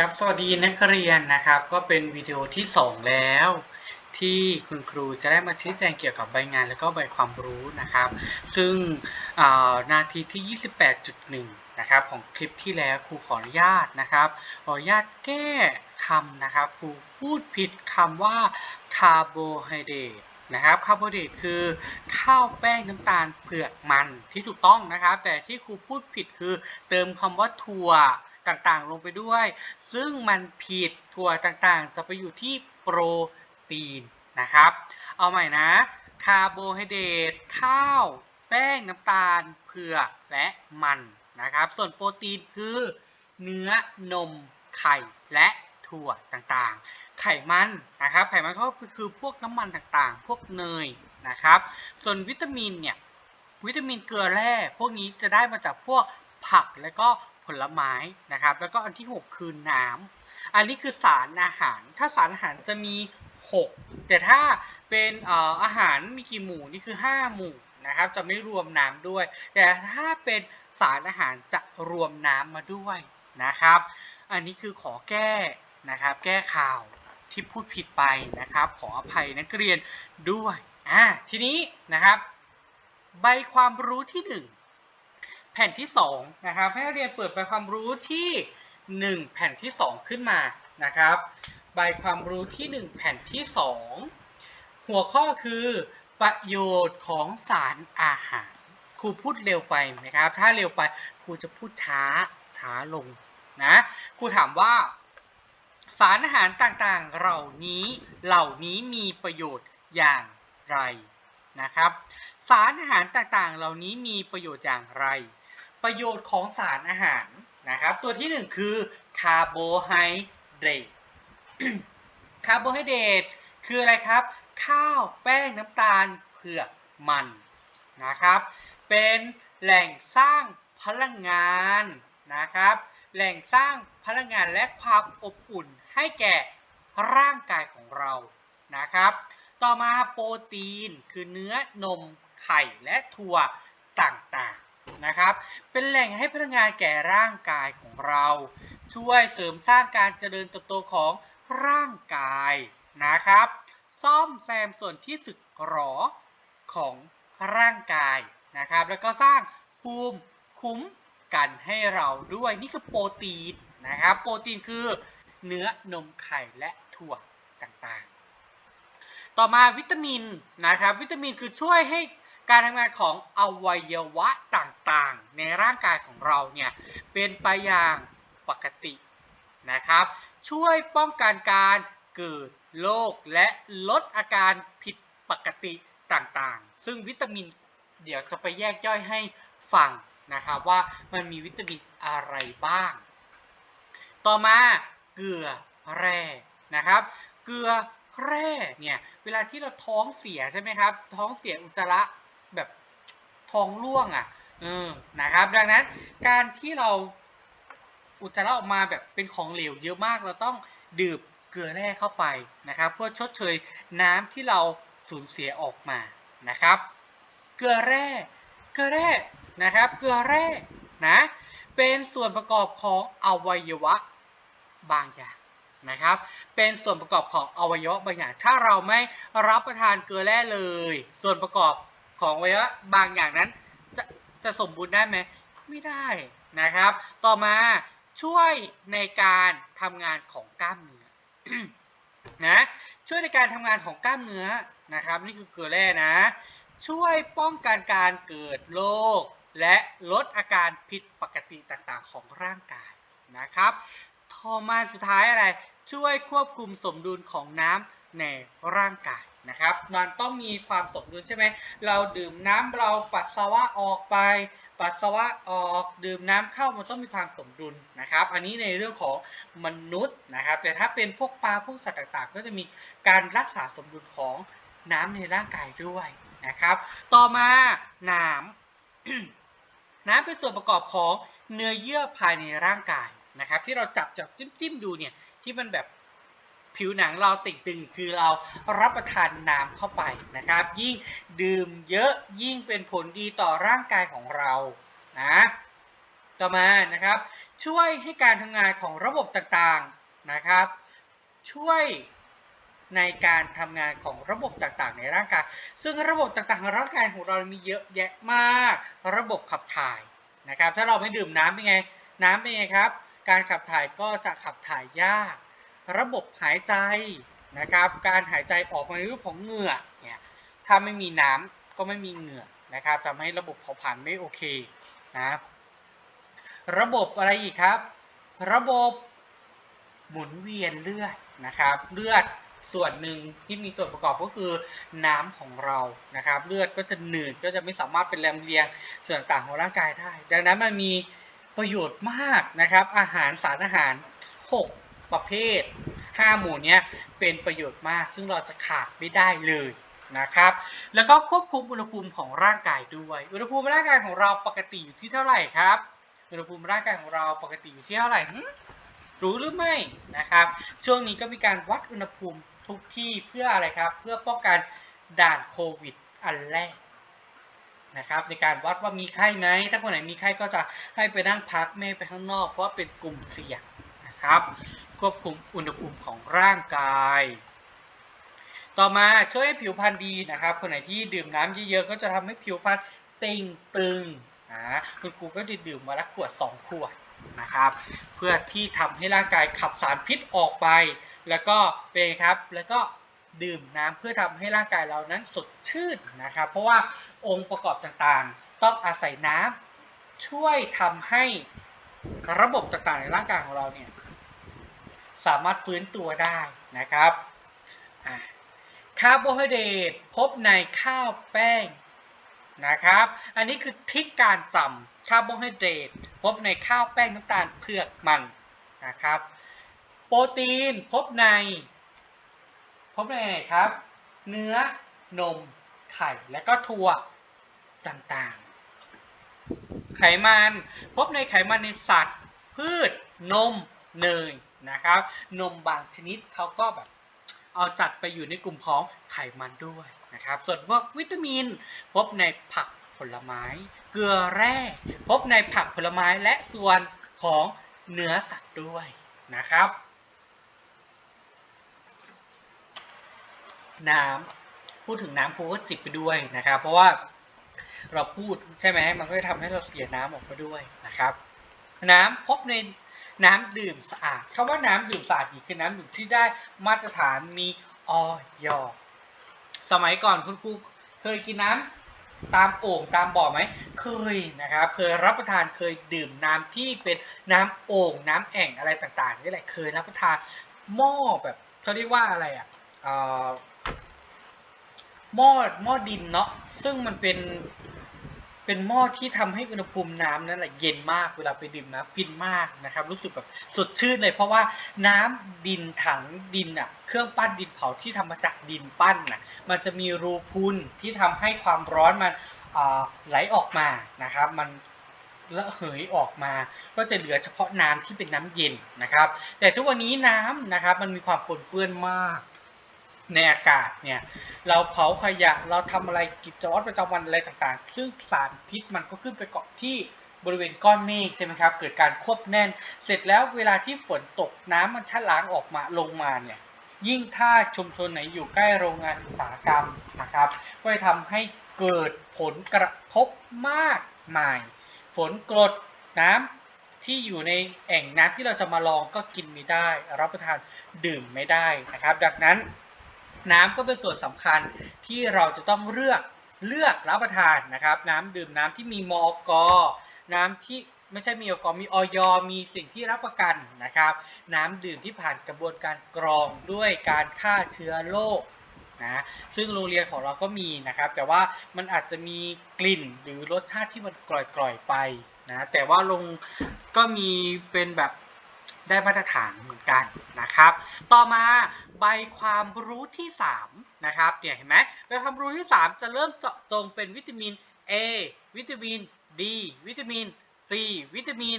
ครับ สวัสดีนักเรียนนะครับ ก็เป็นวิดีโอที่ 2 แล้ว ที่คุณครูจะได้มาชี้แจงเกี่ยวกับใบงานแล้วก็ใบความรู้นะครับ ซึ่งนาทีที่ 28.1 นะครับ ของคลิปที่แล้วครูขออนุญาตนะครับ ขออนุญาตแก้คำนะครับ ครูพูดผิดคำว่าคาร์โบไฮเดรตนะครับคาร์โบไฮเดรตคือข้าวแป้งน้ำตาลเผือกมันที่ถูกต้องนะครับ แต่ที่ครูพูดผิดคือเติมคำว่าถั่ว ต่างๆ ลงไปด้วย ซึ่งมันผิดถั่วต่างๆ จะไปอยู่ที่โปรตีนนะครับ เอาใหม่นะ คาร์โบไฮเดรตข้าว แป้งน้ำตาลเผือกและมันนะครับ ส่วนโปรตีนคือ เนื้อนมไข่และถั่วต่างๆ ไขมันนะครับ ไขมันก็คือพวกน้ำมันต่างๆ พวกเนยนะครับ ส่วนวิตามินเนี่ยวิตามินเกลือแร่พวกนี้จะได้มาจากพวกผักและก็ ผลไม้นะครับ แล้วก็อันที่ 6 คือน้ำอันนี้คือสารอาหาร ถ้าสารอาหารจะมี 6 แต่ถ้าเป็นอออาหารมีกี่หมู่นี่คือ 5 หมู่นะครับ จะไม่รวมน้ำด้วย แต่ถ้าเป็นสารอาหารจะรวมน้ำมาด้วยนะครับ อันนี้คือขอแก้นะครับ แก้ข่าวที่พูดผิดไปนะครับ ขออภัยนักเรียนด้วยอ่าทีนี้นะครับ ใบความรู้ที่ 1 แผ่นที่2นะครับให้นักเรียนเปิดใบความรู้ที่ 1 แผ่นที่ 2 ขึ้นมานะครับใบความรู้ที่ 1 แผ่นที่ 2 หัวข้อคือประโยชน์ของสารอาหารครูพูดเร็วไปไหมครับ ถ้าเร็วไปครูจะพูดช้าช้าลงนะครูถามว่า สารอาหารต่างๆเหล่านี้เหล่านี้มีประโยชน์อย่างไรนะครับ สารอาหารต่างๆ เหล่านี้มีประโยชน์อย่างไร ประโยชน์ของสารอาหารนะครับ ตัวที่หนึ่งคือคาร์โบไฮเดรตคาร์โบไฮเดรตคืออะไรครับ ข้าวแป้งน้ำตาลเผือกมันนะครับ เป็นแหล่งสร้างพลังงานนะครับ แหล่งสร้างพลังงานและความอบอุ่นให้แก่ร่างกายของเรานะครับ ต่อมาโปรตีนคือเนื้อนมไข่และถั่วต่างๆ นะครับ เป็นแหล่งให้พลังงานแก่ร่างกายของเรา ช่วยเสริมสร้างการเจริญเติบโตของร่างกายนะครับ ซ่อมแซมส่วนที่สึกหรอของร่างกายนะครับ แล้วก็สร้างภูมิคุ้มกันให้เราด้วยนี่คือโปรตีนนะครับ โปรตีนคือเนื้อนมไข่และถั่วต่างๆ ต่อมาวิตามินนะครับ วิตามินคือช่วยให้ การทำงานของอวัยวะต่างๆ ในร่างกายของเราเนี่ยเป็นไปอย่างปกตินะครับ ช่วยป้องกันการเกิดโรคและลดอาการผิดปกติต่างๆ ซึ่งวิตามินเดี๋ยวจะไปแยกย่อยให้ฟังนะครับว่ามันมีวิตามินอะไรบ้าง ต่อมาเกลือแร่นะครับ เกลือแร่เนี่ยเวลาที่เราท้องเสียใช่ไหมครับ ท้องเสียอุจจาระ แบบท้องร่วงอะเออนะครับ ดังนั้นการที่เราอุจจาระออกมาแบบเป็นของเหลวเยอะมากเราต้องดื่มเกลือแร่เข้าไปนะครับ เพื่อชดเชยน้ำที่เราสูญเสียออกมานะครับ เกลือแร่เกลือแร่นะครับ เกลือแร่นะเป็นส่วนประกอบของอวัยวะบางอย่างนะครับ เป็นส่วนประกอบของอวัยวะบางอย่าง ถ้าเราไม่รับประทานเกลือแร่เลย ส่วนประกอบ ของอวัยวะบางอย่างนั้น จะจะสมบูรณ์ได้ไหมไม่ได้นะครับ ต่อมาช่วยในการทำงานของกล้ามเนื้อนะช่วยในการทำงานของกล้ามเนื้อนะครับ นี่คือเกลือแร่นะ ช่วยป้องกันการเกิดโรคและลดอาการผิดปกติต่างๆของร่างกายนะครับต่อมาสุดท้ายอะไรช่วยควบคุมสมดุลของน้ำในร่างกาย นะครับ มันต้องมีความสมดุลใช่ไหม เราดื่มน้ำเราปัสสาวะออกไป ปัสสาวะออกดื่มน้ำเข้ามันต้องมีความสมดุลนะครับ อันนี้ในเรื่องของมนุษย์นะครับ แต่ถ้าเป็นพวกปลาพวกสัตว์ต่างๆ ก็จะมีการรักษาสมดุลของน้ำในร่างกายด้วยนะครับ ต่อมาน้ำน้ำเป็นส่วนประกอบของเนื้อเยื่อภายในร่างกายนะครับ ที่เราจับจับจิ้มจิ้มดูเนี่ยที่มันแบบ ผิวหนังเราติ่งตึงคือเรารับประทานน้ำเข้าไปนะครับ ยิ่งดื่มเยอะยิ่งเป็นผลดีต่อร่างกายของเรานะต่อมานะครับ ช่วยให้การทำงานของระบบต่างๆนะครับ ช่วยในการทำงานของระบบต่างๆ ในร่างกาย ซึ่งระบบต่างๆในร่างกายของเรามีเยอะแยะมาก ระบบขับถ่ายนะครับ ถ้าเราไม่ดื่มน้ำเป็นไง น้ำเป็นไงครับ การขับถ่ายก็จะขับถ่ายยาก ระบบหายใจนะครับ การหายใจออกมาในรูปของเหงื่อเนี่ยถ้าไม่มีน้ำก็ไม่มีเหงื่อนะครับทำให้ระบบเผาผลาญไม่โอเคนะระบบอะไรอีกครับ ระบบหมุนเวียนเลือดนะครับเลือดส่วนหนึ่งที่มีส่วนประกอบก็คือน้ำของเรานะครับ เลือดก็จะหนืดก็จะไม่สามารถเป็นแรมเลียงส่วนต่างของร่างกายได้ ดังนั้นมันมีประโยชน์มากนะครับ อาหารสารอาหาร 6 ประเภท 5 หมู่เนี้ยเป็นประโยชน์มาก ซึ่งเราจะขาดไม่ได้เลยนะครับ แล้วก็ควบคุมอุณหภูมิของร่างกายด้วย อุณหภูมิร่างกายของเราปกติอยู่ที่เท่าไหร่ครับ อุณหภูมิร่างกายของเราปกติอยู่ที่เท่าไหร่รู้หรือไม่นะครับ ช่วงนี้ก็มีการวัดอุณหภูมิทุกที่เพื่ออะไรครับ เพื่อป้องกันด่านโควิดอันแรกนะครับในการวัดว่ามีไข้ไหมถ้าคนไหนมีไข้ก็จะให้ไปนั่งพักไม่ไปข้างนอก เพราะว่าเป็นกลุ่มเสี่ยง นะครับ ควบคุมอุณหภูมิของร่างกาย ต่อมาช่วยให้ผิวพรรณดีนะครับ คนไหนที่ดื่มน้ำเยอะๆก็จะทำให้ผิวพรรณเต่งตึงนะคุณครูก็จะดื่มมาละขวด 2 ขวดนะครับ เพื่อที่ทำให้ร่างกายขับสารพิษออกไป แล้วก็เป็นครับแล้วก็ดื่มน้ำเพื่อทำให้ร่างกายเรานั้นสดชื่นนะครับ เพราะว่าองค์ประกอบต่างๆ ต้องอาศัยน้ำช่วยทำให้ระบบต่างๆในร่างกายของเราเนี่ย สามารถฟื้นตัวได้นะครับคาร์โบไฮเดรตพบในข้าวแป้งนะครับ อันนี้คือทริกการจำคาร์โบไฮเดรตพบในข้าวแป้งน้ำตาลเผือกมันนะครับ โปรตีนพบใน พบในไหนครับ เนื้อนมไข่และก็ถั่วต่างๆ ไขมันพบในไขมันในสัตว์ พืช นม เนย นะครับ นมบางชนิดเขาก็แบบเอาจัดไปอยู่ในกลุ่มของไขมันด้วยนะครับ ส่วนพวกวิตามิน พบในผักผลไม้ เกลือแร่ พบในผักผลไม้และส่วนของเนื้อสัตว์ด้วยนะครับ น้ำพูดถึงน้ำครูก็จิบไปด้วยนะครับ เพราะว่าเราพูดใช่ไหมมันก็จะทำให้เราเสียน้ำออกมาด้วยนะครับ น้ำพบใน น้ำดื่มสะอาดคำว่าน้ำดื่มสะอาดนี่คือน้ำดื่มที่ได้มาตรฐานมีออยสมัยก่อนคุณครูเคยกินน้ำตามโอ่งตามบ่อไหมเคยนะครับเคยรับประทานเคยดื่มน้ำที่เป็นน้ำโอ่งน้ำแอ่งอะไรต่างๆนี่แหละเคยรับประทานหม้อแบบเขาเรียกว่าอะไรอะหม้อหม้อดินเนาะซึ่งมันเป็น เป็นหม้อที่ทำให้อุณหภูมิน้ำนั้นแหละเย็นมากเวลาไปดื่มน้ำฟินมากนะครับ รู้สึกแบบสดชื่นเลย เพราะว่าน้ำดินถังดินอะเครื่องปั้นดินเผาที่ทำมาจากดินปั้นน่ะมันจะมีรูพุนที่ทำให้ความร้อนมันไหลออกมานะครับ มันระเหยออกมา ก็จะเหลือเฉพาะน้ำที่เป็นน้ำเย็นนะครับ แต่ทุกวันนี้น้ำนะครับมันมีความปนเปื้อนมาก ในอากาศเนี่ยเราเผาขยะเราทำอะไรกิจวัตรประจำวันอะไรต่างๆ ซึ่งสารพิษมันก็ขึ้นไปเกาะที่บริเวณก้อนเมฆใช่ไหมครับ เกิดการควบแน่น เสร็จแล้วเวลาที่ฝนตกน้ำมันชะล้างออกมาลงมาเนี่ยยิ่งถ้าชุมชนไหนอยู่ใกล้โรงงานอุตสาหกรรมนะครับ ก็จะทำให้เกิดผลกระทบมากมาย ฝนกรดน้ำที่อยู่ในแอ่งน้ำที่เราจะมาลองก็กินไม่ได้ รับประทานดื่มไม่ได้นะครับ ดังนั้น น้ำก็เป็นส่วนสำคัญที่เราจะต้องเลือกเลือกรับประทานนะครับ น้ำดื่มน้ำที่มีมอกน้ำที่ไม่ใช่มีอกมีออยมีสิ่งที่รับประกันนะครับ น้ำดื่มที่ผ่านกระบวนการกรองด้วยการฆ่าเชื้อโรคนะซึ่งโรงเรียนของเราก็มีนะครับ แต่ว่ามันอาจจะมีกลิ่นหรือรสชาติที่มันกร่อยๆไปนะแต่ว่าลงก็มีเป็นแบบ ได้มาตรฐานเหมือนกันนะครับ ต่อมาใบความรู้ที่3นะครับเนี่ยเห็นไหมใบความรู้ที่ 3 จะเริ่มเจาะจงเป็นวิตามิน A วิตามิน D วิตามิน C วิตามิน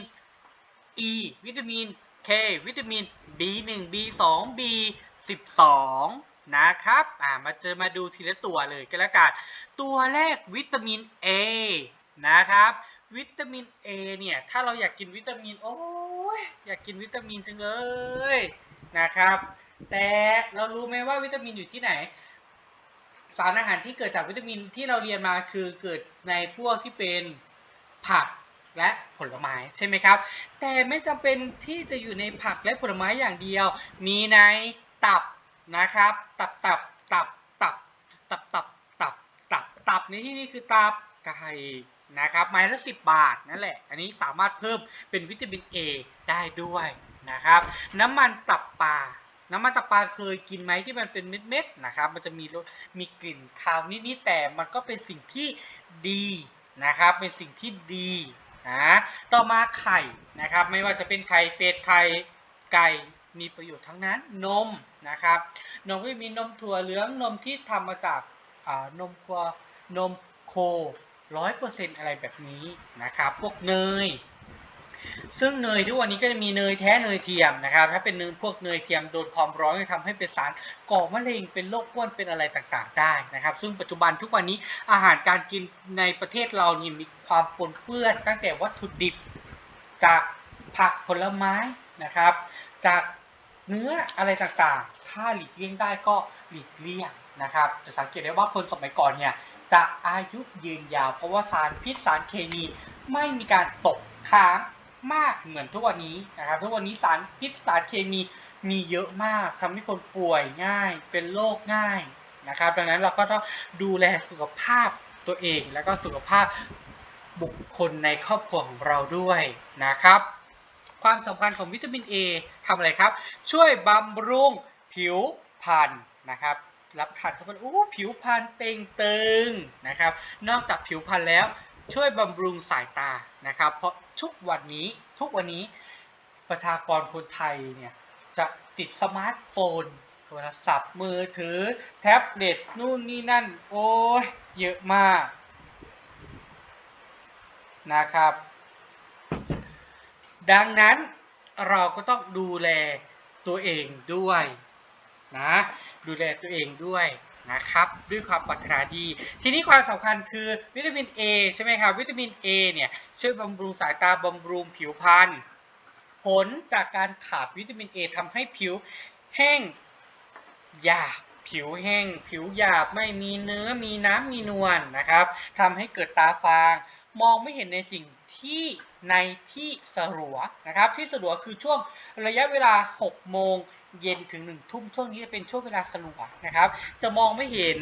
E วิตามิน K วิตามิน B1 B2 B12 นะครับ อ่า มาเจอมาดูทีละตัวเลยก็แล้วกัน ตัวแรกวิตามิน A นะครับ วิตามิน A เนี่ย ถ้าเราอยากกินวิตามิน โอ้ ยอยากกินวิตามินจังเลยนะครับ แต่เรารู้ไหมว่าวิตามินอยู่ที่ไหน สารอาหารที่เกิดจากวิตามินที่เราเรียนมาคือเกิดในพวกที่เป็นผักและผลไม้ใช่ไหมครับ แต่ไม่จำเป็นที่จะอยู่ในผักและผลไม้อย่างเดียว มีในตับนะครับ ตับตับตับตับตับตับตับตับตับในที่นี้คือตับไก่ นะครับไม้ละสิบบาทนั่นแหละ อันนี้สามารถเพิ่มเป็นวิตามิน A ได้ด้วยนะครับ น้ำมันตับปลาน้ำมันตับปลาเคยกินไหมที่มันเป็นเม็ดๆนะครับ มันจะมีรสมีกลิ่นคาวนิดๆแต่มันก็เป็นสิ่งที่ดีนะครับ เป็นสิ่งที่ดีนะต่อมาไข่นะครับ ไม่ว่าจะเป็นไข่เป็ดไข่ไก่มีประโยชน์ทั้งนั้นนมนะครับนมก็มีนมถั่วเหลืองนมที่ทำมาจากนมวัวนมโค ร้อยเปอร์เซ็นต์อะไรแบบนี้นะครับ พวกเนย ซึ่งเนยทุกวันนี้ก็จะมีเนยแท้เนยเทียมนะครับ ถ้าเป็นเนยพวกเนยเทียมโดนความร้อนจะทำให้เป็นสารก่อมะเร็งเป็นโรคอ้วนเป็นอะไรต่างๆ ได้นะครับ ซึ่งปัจจุบันทุกวันนี้อาหารการกินในประเทศเรานี่มีความปนเปื้อน ตั้งแต่วัตถุดิบจากผักผลไม้นะครับ จากเนื้ออะไรต่างๆ ถ้าหลีกเลี่ยงได้ก็หลีกเลี่ยงนะครับ จะสังเกตได้ว่าคนสมัยก่อนเนี่ย จะอายุยืนยาว เพราะว่าสารพิษสารเคมีไม่มีการตกค้างมากเหมือนทุกวันนี้นะครับ ทุกวันนี้สารพิษสารเคมีมีเยอะมากทำให้คนป่วยง่าย เป็นโรคง่ายนะครับ ดังนั้นเราก็ต้องดูแลสุขภาพตัวเอง แล้วก็สุขภาพบุคคลในครอบครัวของเราด้วยนะครับ ความสำคัญของวิตามิน A ทำอะไรครับ ช่วยบำรุงผิวพรรณนะครับ รับทานเข้าไปโอ้ผิวพรรณเต่งตึงนะครับ นอกจากผิวพรรณแล้วช่วยบำรุงสายตานะครับ เพราะทุกวันนี้ทุกวันนี้ประชากรคนไทยเนี่ยจะติดสมาร์ทโฟน โทรศัพท์มือถือ แท็บเล็ตนู่นนี่นั่น โอ้ยเยอะมากนะครับ ดังนั้นเราก็ต้องดูแลตัวเองด้วย นะดูแลตัวเองด้วยนะครับด้วยความปรารถนาดี ทีนี้ความสำคัญคือวิตามิน A ใช่ไหมครับวิตามิน A เนี่ยช่วยบำรุงสายตาบำรุงผิวพรรณผลจากการขาดวิตามิน A ทำให้ผิวแห้งหยาบผิวแห้ง ผิวหยาบไม่มีเนื้อมีน้ำมีนวลนะครับทำให้เกิดตาฟาง มองไม่เห็นในสิ่งที่ในที่สลัวนะครับที่สลัวคือช่วงระยะเวลา 6 โมง เย็นถึง1ทุ่มช่วงนี้จะเป็นช่วงเวลาสลัวนะครับ จะมองไม่เห็น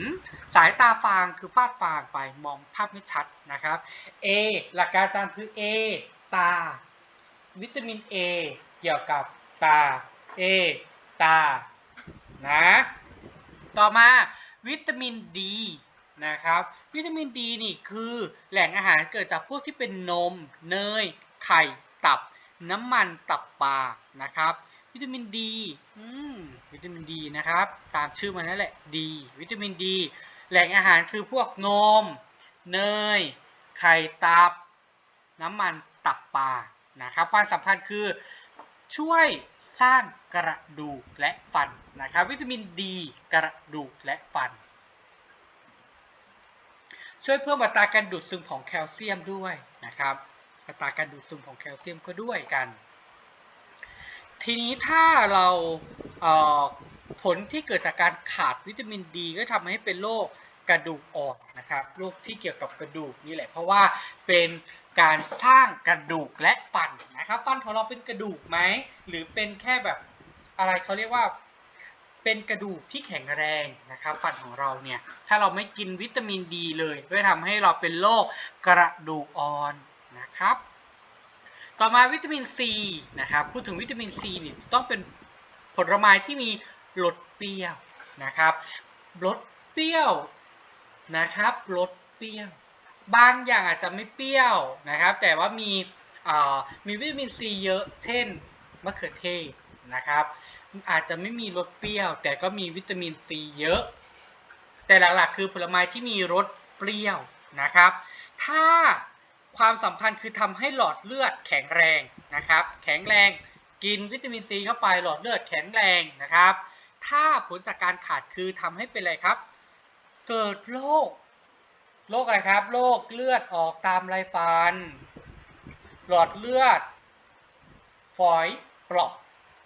สายตาฟางคือฟาดฟางไปมองภาพไม่ชัดนะครับ A หลักการจำคือ A ตา วิตามิน A เกี่ยวกับตา A ตานะต่อมาวิตามินดีนะครับ วิตามินดีนี่คือแหล่งอาหารเกิดจากพวกที่เป็นนม เนย ไข่ ตับ น้ำมันตับปลานะครับ วิตามินดีอืมวิตามินดีนะครับ ตามชื่อมันนั่นแหละดีวิตามินดี แหล่งอาหารคือพวกนม เนย ไข่ตับ น้ำมันตับปลานะครับความสำคัญคือช่วยสร้างกระดูกและฟันนะครับ วิตามินดีกระดูกและฟัน ช่วยเพิ่มอัตราการดูดซึมของแคลเซียมด้วยนะครับอัตราการดูดซึมของแคลเซียมก็ด้วยกัน ทีนี้ถ้าเราเออผลที่เกิดจากการขาดวิตามินดี ก็ทำให้เป็นโรคกระดูกอ่อนนะครับโรคที่เกี่ยวกับกระดูกนี่แหละ เพราะว่าเป็นการสร้างกระดูกและฟันนะครับฟันของเราเป็นกระดูกไหมหรือเป็นแค่แบบอะไรเขาเรียกว่าเป็นกระดูกที่แข็งแรงนะครับฟันของเราเนี่ยถ้าเราไม่กินวิตามินดีเลยก็จะทำให้เราเป็นโรคกระดูกอ่อนนะครับ ต่อมาวิตามินซีนะครับพูดถึงวิตามินซีนี่ต้องเป็นผลไม้ที่มีรสเปรี้ยวนะครับรสเปรี้ยวนะครับรสเปรี้ยว บางอย่างอาจจะไม่เปรี้ยวนะครับ แต่ว่ามีมีวิตามินซีเยอะเช่นมะเขือเทศนะครับอาจจะไม่มีรสเปรี้ยว แต่ก็มีวิตามินซีเยอะ แต่หลักๆ คือผลไม้ที่มีรสเปรี้ยวนะครับ ถ้า ความสำคัญคือทำให้หลอดเลือดแข็งแรงนะครับ แข็งแรงกินวิตามินซีเข้าไปหลอดเลือดแข็งแรงนะครับ ถ้าผลจากการขาดคือทำให้เป็นอะไรครับ เกิดโรคโรคอะไรครับโรคเลือดออกตามไรฟัน หลอดเลือด ฝอยเปราะ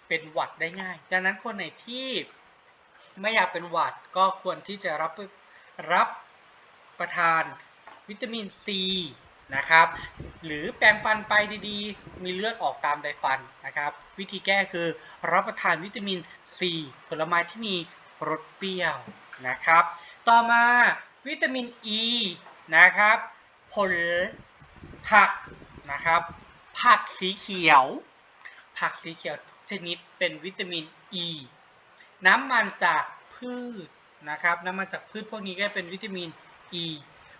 เป็นหวัดได้ง่าย ดังนั้นคนไหนที่ไม่อยากเป็นหวัดก็ควรที่จะรับรับประทานวิตามินซี นะครับ หรือแปรงฟันไปดีๆ มีเลือดออกตามไดฟันนะครับ วิธีแก้คือรับประทานวิตามินซีผลไม้ที่มีรสเปรี้ยวนะครับ ต่อมาวิตามินอ e, ีนะครับ ผลผักนะครับ ผักสีเขียว ผักสีเขียวชนิดเป็นวิตามินอ e. ีน้ำมันจากพืชนะครับ น้ำมันจากพืชพวกนี้ก็เป็นวิตามินอ e. ี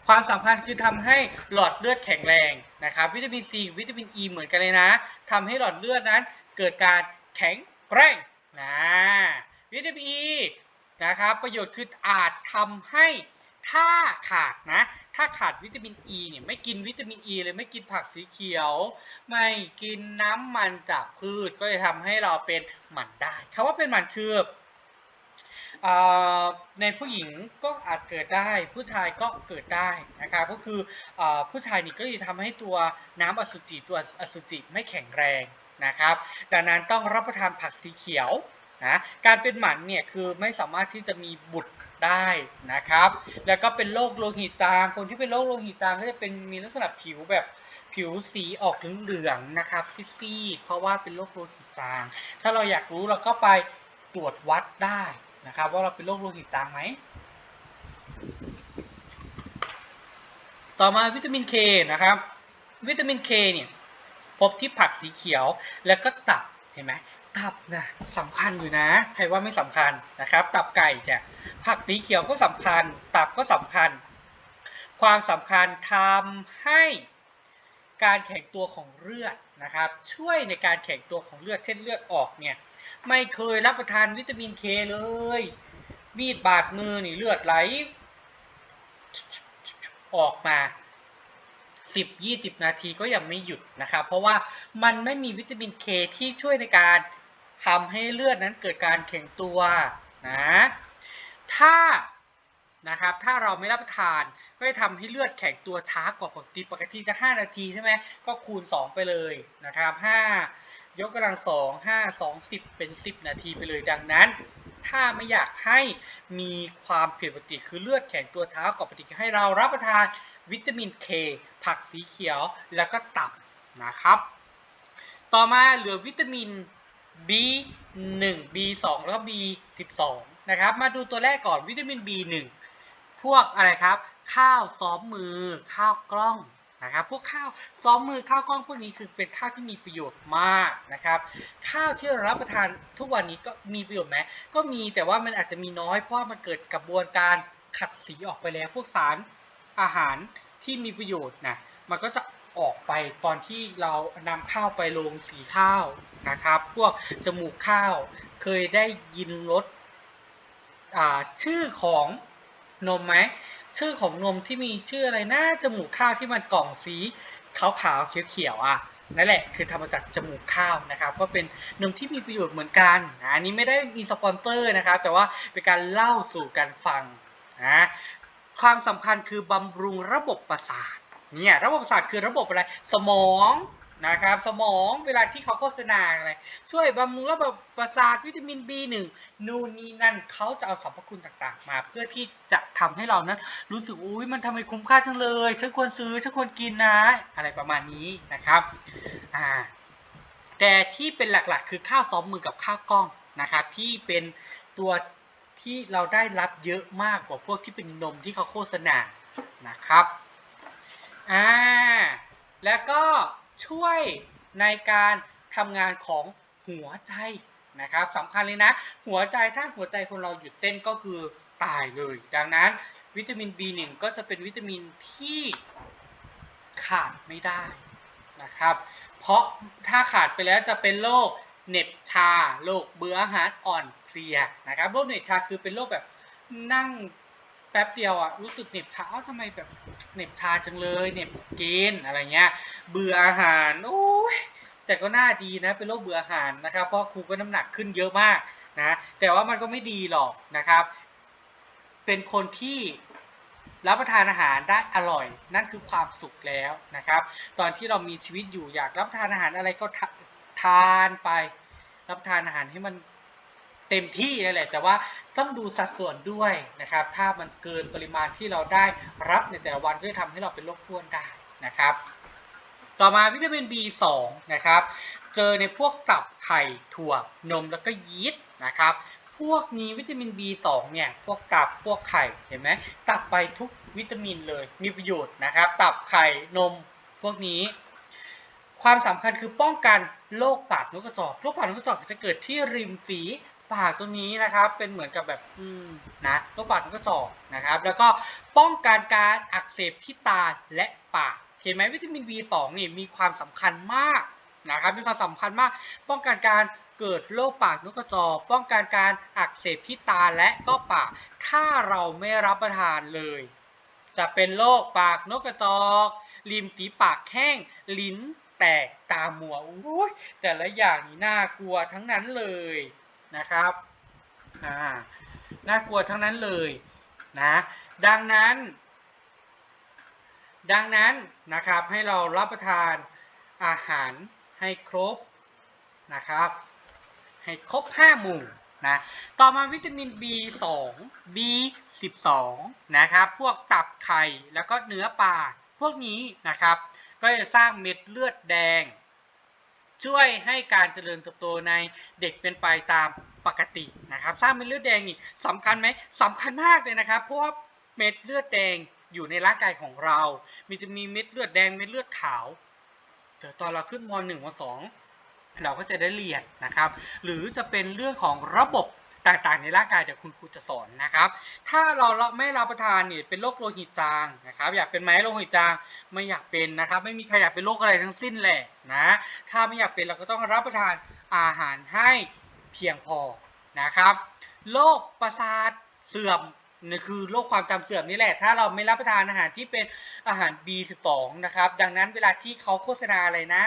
ความสำคัญคือทำให้หลอดเลือดแข็งแรงนะครับ วิตามินซีวิตามินอ e ีเหมือนกันเลยนะทำให้หลอดเลือดนั้นเกิดการแข็งแกร่งนะวิตามินอ e ีนะครับประโยชน์คืออาจทำให้ถ้าขาดนะ ถ้าขาดวิตามินอ e ีเนี่ยไม่กินวิตามินอ e ีเลยไม่กินผักสีเขียว ไม่กินน้ำมันจากพืชก็จะทำให้เราเป็นหมันได้คำว่าเป็นหมันคือ ในผู้หญิงก็อาจเกิดได้ ผู้ชายก็เกิดได้นะครับก็คืออผู้ชายนี่ก็จะทำให้ตัวน้ำอสุจิตัวอสุจิไม่แข็งแรงนะครับ ดังนั้นต้องรับประทานผักสีเขียวนะการเป็นหมันเนี่ยคือไม่สามารถที่จะมีบุตรได้นะครับ แล้วก็เป็นโรคโลหิตจาง คนที่เป็นโรคโลหิตจางก็จะเป็นมีลักษณะผิวแบบผิวสีออกเหลืองๆนะครับซีดๆเพราะว่าเป็นโรคโลหิตจาง ถ้าเราอยากรู้เราก็ไปตรวจวัดได้ นะครับ ว่าเราเป็นโรคโลหิตจางไหม ต่อมาวิตามินเคนะครับ วิตามินเคเนี่ยพบที่ผักสีเขียวแล้วก็ตับเห็นไหมตับนะสำคัญอยู่นะใครว่าไม่สำคัญนะครับ ตับไก่จะผักสีเขียวก็สำคัญ ตับก็สำคัญ ความสำคัญทำให้การแข็งตัวของเลือดนะครับ ช่วยในการแข็งตัวของเลือดเช่นเลือดออกเนี่ย ไม่เคยรับประทานวิตามินเคเลย มีดบาดมือนี่เลือดไหล ออกมา 10-20 นาทีก็ยังไม่หยุดนะครับ เพราะว่ามันไม่มีวิตามินเคที่ช่วยในการทำให้เลือดนั้นเกิดการแข็งตัวนะ ถ้านะครับ ถ้าเราไม่รับประทานก็จะทำให้เลือดแข็งตัวช้ากว่าปกติ ปกติจะ 5 นาทีใช่ไหม ก็คูณ 2 ไปเลยนะครับ 5 ยกกำลังสองห้าสองสิบเป็นสิบนาทีไปเลยดังนั้น ถ้าไม่อยากให้มีความผิดปกติคือเลือดแข็งตัวเช้ากว่าปกติให้เรารับประทานวิตามินเคผักสีเขียวแล้วก็ตับนะครับ ต่อมาเหลือวิตามิน B1 B2 แล้วก็ B12 นะครับ มาดูตัวแรกก่อนวิตามิน B1 พวกอะไรครับ ข้าวซ้อมมือ ข้าวกล้อง นะครับพวกข้าวซ้อมมือข้าวกล้องพวกนี้คือเป็นข้าวที่มีประโยชน์มากนะครับข้าวที่เรารับประทานทุกวันนี้ก็มีประโยชน์ไหมก็มีแต่ว่ามันอาจจะมีน้อยเพราะมันเกิดกระบวนการขัดสีออกไปแล้วพวกสารอาหารที่มีประโยชน์นะมันก็จะออกไปตอนที่เรานำข้าวไปลงสีข้าวนะครับ พวกจมูกข้าวเคยได้ยินรสชื่อของนมไหม ชื่อของนมที่มีชื่ออะไรนะจมูกข้าวที่มันกล่องสีขาวๆเขียวๆอะนั่นแหละคือทำมาจากจมูกข้าวนะครับ ก็เป็นนมที่มีประโยชน์เหมือนกันอันนี้ไม่ได้มีสปอนเซอร์นะครับ แต่ว่าเป็นการเล่าสู่กันฟังนะความสำคัญคือบำรุงระบบประสาทเนี่ยระบบประสาทคือระบบอะไรสมอง นะครับสมองเวลาที่เขาโฆษณาอะไรช่วยบำรุงระบบประสาทวิตามิน B1 นู่นนี่นั่นเขาจะเอาสรรพคุณต่างๆ มา เพื่อที่จะทำให้เรานั้นรู้สึกอุ้ยมันทำไมคุ้มค่าจังเลยฉันควรซื้อฉันควรกินนะ อะไรประมาณนี้นะครับอ่าแต่ที่เป็นหลักๆ คือข้าวซ้อมมือกับข้าวกล้องนะครับที่เป็นตัวที่เราได้รับเยอะมากกว่าพวกที่เป็นนมที่เขาโฆษณานะครับอ่าแล้วก็ ช่วยในการทำงานของหัวใจนะครับสำคัญเลยนะ หัวใจถ้าหัวใจคนเราหยุดเต้นก็คือตายเลย ดังนั้นวิตามิน B1 ก็จะเป็นวิตามินที่ขาดไม่ได้นะครับ เพราะถ้าขาดไปแล้วจะเป็นโรคเหน็บชาโรคเบื่ออาหารอ่อนเพลียนะครับโรคเหน็บชาคือเป็นโรคแบบนั่ง ป๊บเดียวอะรู้สึกเหน็บชาทำไมแบบเหน็บชาจังเลยเหน็บกินอะไรเงี้ย เบื่ออาหารโอ้ยแต่ก็น่าดีนะเป็นโรคเบื่ออาหารนะครับ เพราะครูก็น้ำหนักขึ้นเยอะมากนะแต่ว่ามันก็ไม่ดีหรอกนะครับ เป็นคนที่รับประทานอาหารได้อร่อย นั่นคือความสุขแล้วนะครับ ตอนที่เรามีชีวิตอยู่อยากรับประทานอาหารอะไรก็ทานไป รับประทานอาหารให้มัน เต็มที่นั่นแหละ แต่ว่าต้องดูสัดส่วนด้วยนะครับ ถ้ามันเกินปริมาณที่เราได้รับในแต่ละวันก็จะทำให้เราเป็นโรคอ้วนได้นะครับ ต่อมาวิตามิน B2 นะครับ เจอในพวกตับไข่ถั่วนมแล้วก็ยีสต์นะครับ พวกนี้วิตามิน B2 เนี่ยพวกตับพวกไข่เห็นไหมตับไปทุกวิตามินเลยมีประโยชน์นะครับ ตับไข่นมพวกนี้ความสำคัญคือป้องกันโรคปากนกกระจอก โรคปากนกกระจอกจะเกิดที่ริมฝี ปากตรงนี้นะครับเป็นเหมือนกับแบบอืมนะโรคปากนกกระจอกนะครับ แล้วก็ป้องกันการอักเสบที่ตาและปากเห็นไหมวิตามิน B2 นี่มีความสำคัญมากนะครับมีความสำคัญมาก ป้องกันการเกิดโรคปากนกกระจอกป้องกันการอักเสบที่ตาและก็ปาก ถ้าเราไม่รับประทานเลย จะเป็นโรคปากนกกระจอกริมฝีปากแห้ง ลิ้นแตกตามัวอุ้ยแต่ละอย่างนี่น่ากลัวทั้งนั้นเลย นะครับน่ากลัวทั้งนั้นเลยนะดังนั้น ดังนั้นนะครับให้เรารับประทานอาหารให้ครบนะครับให้ครบ 5 หมู่นะต่อมาวิตามิน B2 B12 นะครับพวกตับไข่แล้วก็เนื้อปลาพวกนี้นะครับก็จะสร้างเม็ดเลือดแดง ช่วยให้การเจริญเติบโตในเด็กเป็นไปตามปกตินะครับ สร้างเม็ดเลือดแดงนี่สำคัญไหมสำคัญมากเลยนะครับ เพราะว่าเม็ดเลือดแดงอยู่ในร่างกายของเรา มีจะมีเม็ดเลือดแดงเม็ดเลือดขาวเดี๋ยวตอนเราขึ้นม .1 ม .2 เราก็จะได้เรียนนะครับ หรือจะเป็นเรื่องของระบบ ต่างๆ ในร่างกายเดี๋ยวคุณครูจะสอนนะครับ ถ้าเราไม่รับประทานเนี่ยเป็นโรคโลหิตจางนะครับ อยากเป็นไหมโรคโลหิตจางไม่อยากเป็นนะครับ ไม่มีใครอยากเป็นโรคอะไรทั้งสิ้นแหละนะ ถ้าไม่อยากเป็นเราก็ต้องรับประทานอาหารให้เพียงพอนะครับ โรคประสาทเสื่อมนี่คือโรคความจำเสื่อมนี่แหละ ถ้าเราไม่รับประทานอาหารที่เป็นอาหาร B12 นะครับ ดังนั้นเวลาที่เขาโฆษณาอะไรนะ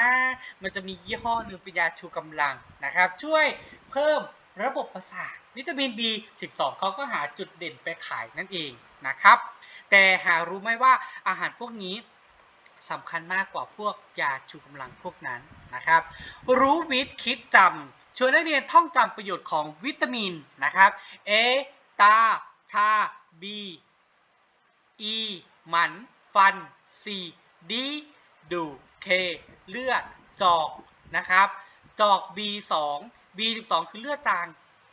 มันจะมียี่ห้อหนึ่งเป็นยาชูกำลังนะครับ ช่วยเพิ่มระบบประสาท วิตามิน B12 เขาก็หาจุดเด่นไปขายนั่นเองนะครับ แต่หารู้ไหมว่าอาหารพวกนี้สำคัญมากกว่าพวกยาชูกำลังพวกนั้นนะครับ รู้วิทย์คิดจำชวนนักเรียนท่องจำประโยชน์ของวิตามินนะครับ A ตา ชา B E หมัน ฟัน C D ดู K เลือด จอกนะครับ จอก B2 B12 คือเลือดจาง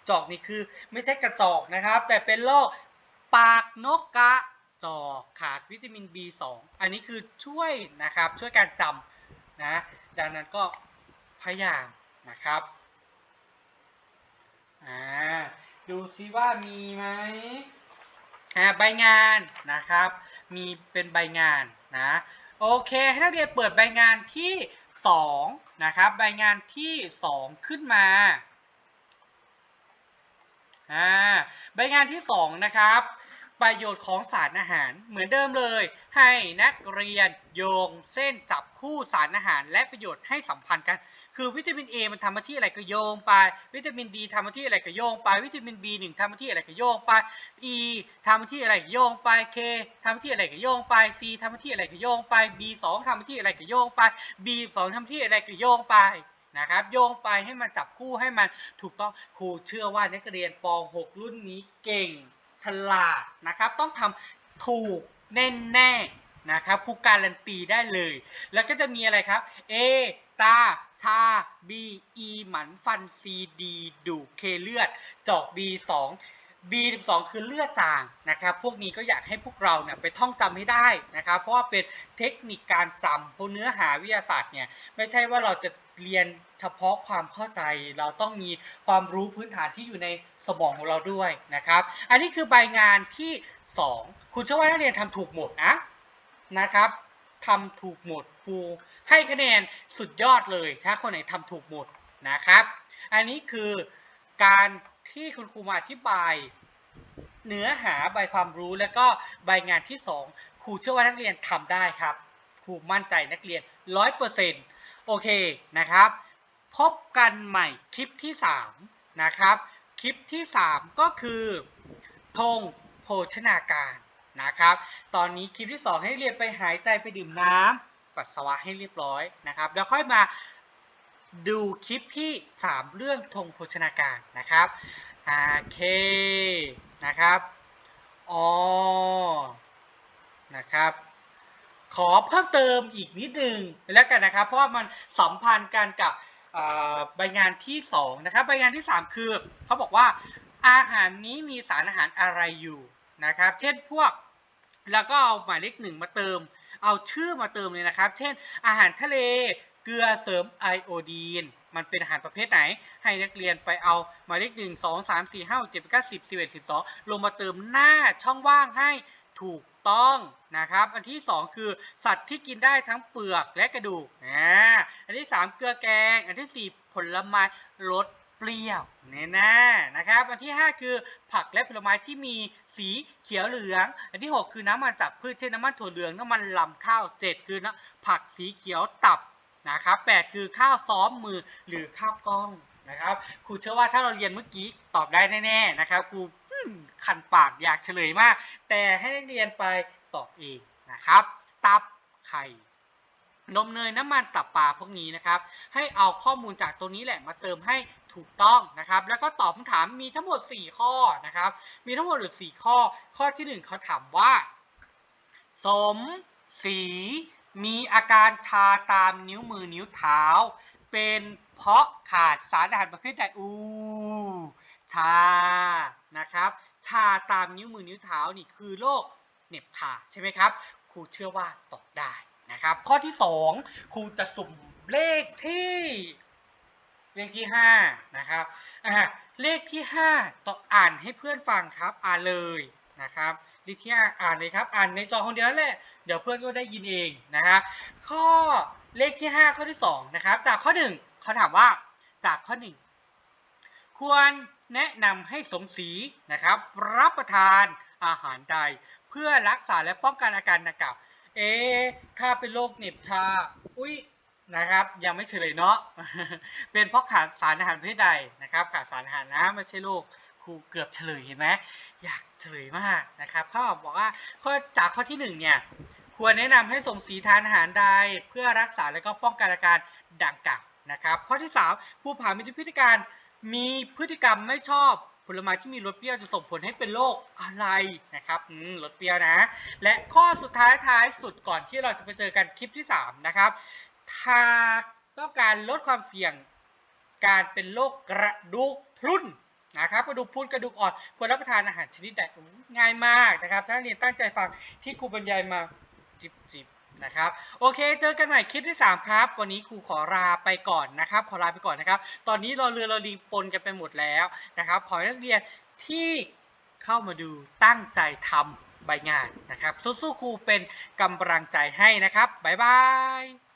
จอกนี่คือไม่ใช่กระจอกนะครับ แต่เป็นโรคปากนกกระจอกขาดวิตามิน B2 อันนี้คือช่วยนะครับช่วยการจำนะดังนั้นก็พยายามนะครับอ่าดูซิว่ามีไหมอ่าใบงานนะครับ มีเป็นใบงานนะโอเคให้นักเรียนเปิดใบงานที่2นะครับใบงานที่ 2 ขึ้นมา อ่าใบงานที่ 2 นะครับ ประโยชน์ของสารอาหารเหมือนเดิมเลย ให้นักเรียนโยงเส้นจับคู่สารอาหาร และประโยชน์ให้สัมพันธ์กัน คือวิตามิน A มันทำหน้าที่อะไรก็โยงไป วิตามิน D ทำหน้าที่อะไรก็โยงไปวิตามิน B1 ทำหน้าที่อะไรก็โยงไป E ทำหน้าที่อะไรก็โยงไป K ทำหน้าที่อะไรก็โยงไป C ทำหน้าที่อะไรก็โยงไป B2 ทำหน้าที่อะไรก็โยงไป B2 ทำหน้าที่อะไรก็โยงไป นะครับโยงไปให้มันจับคู่ให้มันถูกต้องครูเชื่อว่านักเรียนป .6 รุ่นนี้เก่งฉลาดนะครับ ต้องทำถูกแน่ๆนะครับครูการันตีได้เลย แล้วก็จะมีอะไรครับ A ตา ชา B E หมันฟัน C D ดู K เลือด จอก B 2 B 12 คือเลือดจางนะครับ พวกนี้ก็อยากให้พวกเราเนี่ยไปท่องจำให้ได้นะครับ เพราะว่าเป็นเทคนิคการจำพวกเนื้อหาวิทยาศาสตร์เนี่ยไม่ใช่ว่าเราจะ เรียนเฉพาะความเข้าใจ เราต้องมีความรู้พื้นฐานที่อยู่ในสมองของเราด้วยนะครับ อันนี้คือใบงานที่ 2 คุณเชื่อว่านักเรียนทำถูกหมดนะนะครับทำถูกหมดครูให้คะแนนสุดยอดเลย ถ้าคนไหนทำถูกหมดนะครับ อันนี้คือการที่คุณครูมาอธิบายเนื้อหาใบความรู้แล้วก็ใบงานที่ 2 ครูเชื่อว่านักเรียนทำได้ครับครูมั่นใจนักเรียน100% โอเคนะครับ พบกันใหม่คลิปที่ 3 นะครับ คลิปที่ 3 ก็คือธงโภชนาการนะครับ ตอนนี้คลิปที่ 2 ให้เรียนไปหายใจไปดื่มน้ำปัสสาวะให้เรียบร้อยนะครับ แล้วค่อยมาดูคลิปที่ 3 เรื่องธงโภชนาการนะครับโอเคนะครับอนะครับ ขอเพิ่มเติมอีกนิดนึงแล้วกันนะครับ เพราะว่ามันสัมพันธ์กันกับใบงานที่2นะครับใบงานที่ 3 คือเขาบอกว่าอาหารนี้มีสารอาหารอะไรอยู่นะครับ เช่นพวกแล้วก็เอาหมายเลขหนึ่งมาเติม เอาชื่อมาเติมเลยนะครับ เช่น อาหารทะเลเกลือเสริมไอโอดีนมันเป็นอาหารประเภทไหน ให้นักเรียนไปเอาหมายเลขหนึ่งสองสามสี่ห้าเจ็ดแปดเก้าสิบสิบเอ็ดสิบสองลงมาเติมหน้าช่องว่างให้ถูก ต้องนะครับ อันที่สองคือสัตว์ที่กินได้ทั้งเปลือกและกระดูกนะอันที่สามเกลือแกง อันที่สี่ผลไม้รสเปรี้ยวเนี่ยนะนะครับ อันที่ห้าคือผักและผลไม้ที่มีสีเขียวเหลือง อันที่หกคือน้ำมันจากพืชเช่นน้ำมันถั่วเหลืองน้ำมันลำข้าวเจ็ดคือน้ำผักสีเขียวตับนะครับแปดคือข้าวซ้อมมือหรือข้าวกล้องนะครับครูเชื่อว่าถ้าเราเรียนเมื่อกี้ตอบได้แน่ๆนะครับครู คันปากอยากเฉลยมาก แต่ให้นักเรียนไปตอบเองนะครับ ตับไข่นมเนยน้ำมันตับปลาพวกนี้นะครับ ให้เอาข้อมูลจากตรงนี้แหละมาเติมให้ถูกต้องนะครับ แล้วก็ตอบคำถามมีทั้งหมด 4 ข้อนะครับ มีทั้งหมดอยู่4ข้อ ข้อที่ 1เขาถามว่า สมศรีมีอาการชาตามนิ้วมือนิ้วเท้า เป็นเพราะขาดสารอาหารประเภทใดอู ชานะครับ ชาตามนิ้วมือนิ้วเท้านี่คือโรคเหน็บชาใช่ไหมครับ ครูเชื่อว่าตอบได้นะครับ ข้อที่ 2 ครูจะสุ่มเลขที่เลขที่5นะครับอ่าเลขที่5ต้องอ่านให้เพื่อนฟังครับ อ่านเลยนะครับเลขที่ห้าอ่านเลยครับ อ่านในจอคนเดียวแหละ เดี๋ยวเพื่อนก็ได้ยินเองนะครับข้อเลขที่ 5 ข้อที่2นะครับ จากข้อ 1เขาถามว่าจากข้อ 1 ควร แนะนำให้สมศรีนะครับ รับประทานอาหารใด เพื่อรักษาและป้องกันอาการดังกล่าวเอ๊ะถ้าเป็นโรคเหน็บชา อุ้ยนะครับ ยังไม่เฉลยเนาะเป็นเพราะขาดสารอาหารเภทใดนะครับ ขาดสารอาหารนะไม่ใช่โรคครูเกือบเฉลยเห็นไหมอยากเฉลยมากนะครับเขาบอกว่าข้อจากข้อที่หนึ่งเนี่ยควรแนะนำให้สมศรีทานอาหารใดเพื่อรักษาและก็ป้องกันอาการดังกล่าวนะครับ ข้อที่สามผู้ผ่านมีพฤติการ มีพฤติกรรมไม่ชอบผลไม้ที่มีรสเปรี้ยวจะส่งผลให้เป็นโรคอะไรนะครับอืมรสเปรี้ยวนะ และข้อสุดท้ายท้ายสุดก่อนที่เราจะไปเจอกันคลิปที่ 3 นะครับถ้าต้องการลดความเสี่ยงการเป็นโรคกระดูกพรุนนะครับกระดูกพรุนกระดูกอ่อนควรรับประทานอาหารชนิดใดง่ายมากนะครับ ถ้านักเรียนตั้งใจฟังที่ครูบรรยายมาจิบจิบ นะครับ โอเค เจอกันใหม่คลิปที่ 3 ครับ วันนี้ครูขอลาไปก่อนนะครับ ขอลาไปก่อนนะครับ ตอนนี้เราเรือเราลิงปนกันไปหมดแล้วนะครับ ขอให้นักเรียนที่เข้ามาดูตั้งใจทำใบงานนะครับ สู้ๆครูเป็นกำลังใจให้นะครับ บ๊ายบาย